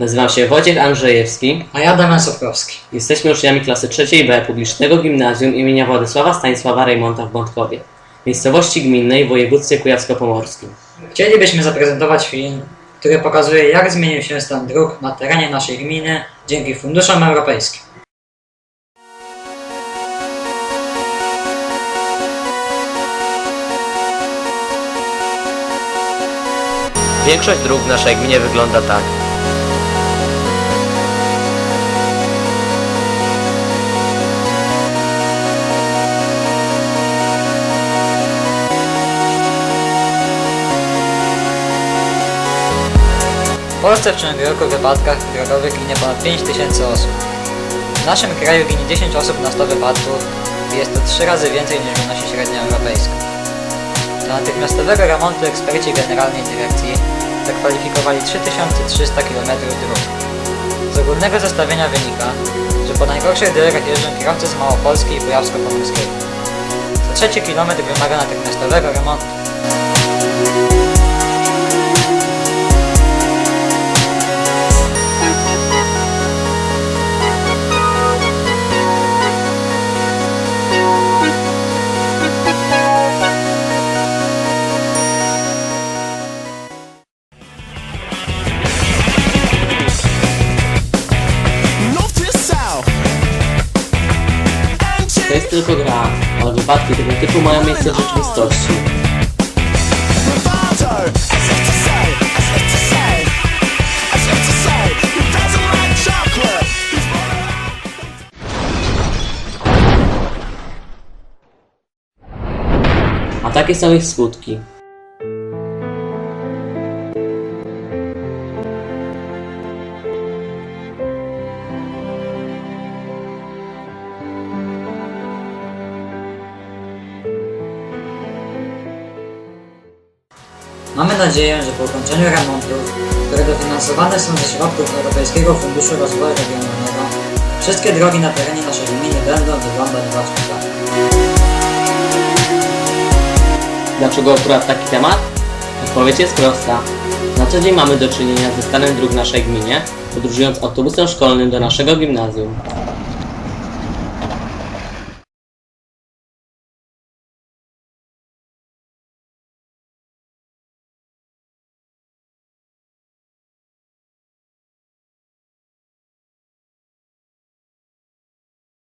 Nazywam się Wojciech Andrzejewski. A ja Damian Sofkowski. Jesteśmy uczniami klasy trzeciej B publicznego gimnazjum imienia Władysława Stanisława Rejmonta w Bątkowie, miejscowości gminnej w województwie kujawsko-pomorskim. Chcielibyśmy zaprezentować film, który pokazuje jak zmienił się stan dróg na terenie naszej gminy dzięki funduszom europejskim. Większość dróg w naszej gminie wygląda tak. W Polsce w ciągu roku w wypadkach drogowych ginie ponad 5 tysięcy osób. W naszym kraju ginie 10 osób na 100 wypadków i jest to 3 razy więcej niż wynosi średnia europejska. Do natychmiastowego remontu eksperci Generalnej Dyrekcji zakwalifikowali 3300 km dróg. Z ogólnego zestawienia wynika, że po najgorszych drogach jeżdżą kierowcy z Małopolski i Kujawsko-Pomorskiego. Co trzeci kilometr wymaga natychmiastowego remontu. tylko gra, ale wypadki tego typu mają miejsce w rzeczywistości. A takie są ich skutki. Mamy nadzieję, że po ukończeniu remontów, które dofinansowane są ze środków Europejskiego Funduszu Rozwoju Regionalnego, wszystkie drogi na terenie naszej gminy będą wyglądać właśnie tak. Dlaczego akurat taki temat? Odpowiedź jest prosta. Na co dzień mamy do czynienia ze stanem dróg w naszej gminie, podróżując autobusem szkolnym do naszego gimnazjum.